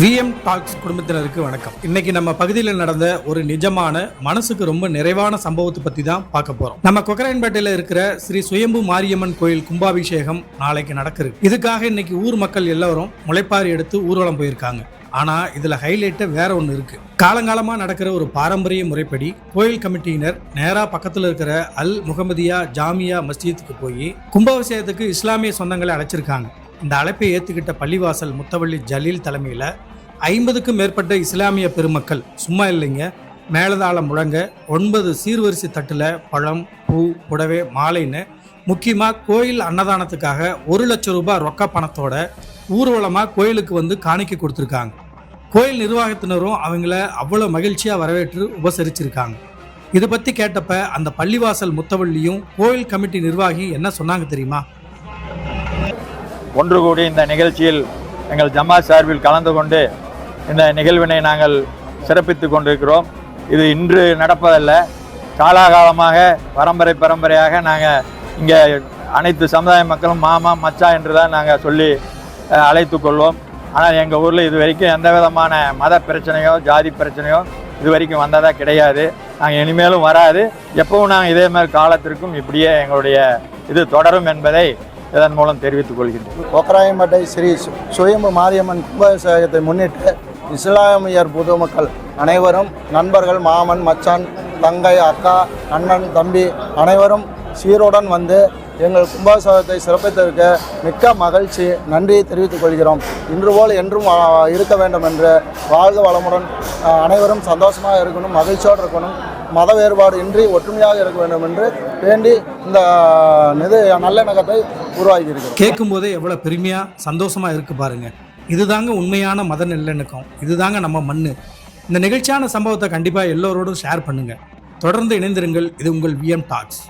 VM tax குடும்பத்தினருக்கு வணக்கம். இன்னைக்கு நம்ம பகுதியில் நடந்த ஒரு நிஜமான மனசுக்கு ரொம்ப நிறைவான சம்பவத்தை பத்தி தான் பார்க்க போறோம். நம்ம கொக்கராயன்பேட்டையில இருக்கிற ஸ்ரீ சுயம்பு மாரியம்மன் கோயில் கும்பாபிஷேகம் நாளைக்கு நடக்குது. இதுக்காக இன்னைக்கு ஊர் மக்கள் எல்லாரும் முளைப்பாரி எடுத்து ஊர்வலம் போயிருக்காங்க. ஆனா இதுல ஹைலைட்டு வேற ஒன்று இருக்கு. காலங்காலமா நடக்கிற ஒரு பாரம்பரிய முறைப்படி கோயில் கமிட்டியினர் நேரா பக்கத்துல இருக்கிற அல் முகமதியா ஜாமியா மஸ்ஜித்துக்கு போய் கும்பாபிஷேகத்துக்கு இஸ்லாமிய சொந்தங்களை அழைச்சிருக்காங்க இந்த அழைப்பை ஏற்றுக்கிட்ட பள்ளிவாசல் முத்தவள்ளி ஜலீல் தலைமையில் ஐம்பதுக்கும் மேற்பட்ட இஸ்லாமிய பெருமக்கள் சும்மா இல்லைங்க மேலதாளம் முழங்க ஒன்பது சீர்வரிசை தட்டில் பழம் பூ புடவை மாலைன்னு முக்கியமாக கோயில் அன்னதானத்துக்காக ஒரு லட்சம் ரூபாய் ரொக்க பணத்தோட ஊர்வலமாக கோயிலுக்கு வந்து காணிக்க கொடுத்துருக்காங்க. கோயில் நிர்வாகத்தினரும் அவங்கள அவ்வளோ மகிழ்ச்சியாக வரவேற்று உபசரிச்சிருக்காங்க. இதை பற்றி கேட்டப்ப அந்த பள்ளிவாசல் முத்தவள்ளியும் கோயில் கமிட்டி நிர்வாகி என்ன சொன்னாங்க தெரியுமா? ஒன்று கூடி இந்த நிகழ்ச்சியில் எங்கள் ஜமா சார்பில் கலந்து கொண்டு இந்த நிகழ்வினை நாங்கள் சிறப்பித்து கொண்டிருக்கிறோம். இது இன்று நடப்பதல்ல. காலாகாலமாக பரம்பரை பரம்பரையாக நாங்கள் இங்கே அனைத்து சமுதாய மக்களும் மாமா மச்சா என்று தான் நாங்கள் சொல்லி அழைத்து கொள்வோம். ஆனால் எங்கள் ஊரில் இது வரைக்கும் எந்த விதமான மத பிரச்சனையோ ஜாதி பிரச்சனையோ இது வரைக்கும் வந்ததாக கிடையாது. நாங்கள் இனிமேலும் வராது. எப்பவும் நாங்கள் இதே மாதிரி காலத்திற்கும் இப்படியே எங்களுடைய இது தொடரும் என்பதை இதன் மூலம் தெரிவித்துக் கொள்கின்றேன். கொக்கராயம்பேட்டை ஸ்ரீ சுயம்பு மாரியம்மன் கும்பாபிஷேகத்தை முன்னிட்டு இஸ்லாமியர் பொதுமக்கள் அனைவரும் நண்பர்கள் மாமன் மச்சான் தங்கை அக்கா அண்ணன் தம்பி அனைவரும் சீருடன் வந்து எங்கள் கும்பாபிஷேகத்தை சிறப்பித்ததற்கு மிக்க மகிழ்ச்சி நன்றியை தெரிவித்துக் கொள்கிறோம். இன்று போல் என்றும் இருக்க வேண்டும் என்று வாழ்க வளமுடன் அனைவரும் சந்தோஷமாக இருக்கணும் மகிழ்ச்சியோடு இருக்கணும். மத வேறுபாடு இன்றி ஒற்றுமையாக இருக்க வேண்டும் என்று வேண்டி இந்த நிதி நல்லிணக்கத்தை உருவாக்கியிருக்கிறோம் கேட்கும் போதே எவ்வளோ பெருமையாக சந்தோஷமாக இருக்கு பாருங்க. இதுதாங்க உண்மையான மத நல்லிணக்கம் இதுதாங்க நம்ம மண் இந்த நிகழ்ச்சியான சம்பவத்தை கண்டிப்பாக எல்லோரோடும் ஷேர் பண்ணுங்க. தொடர்ந்து இணைந்திருங்கள். இது உங்கள் விஎம் டாக்ஸ்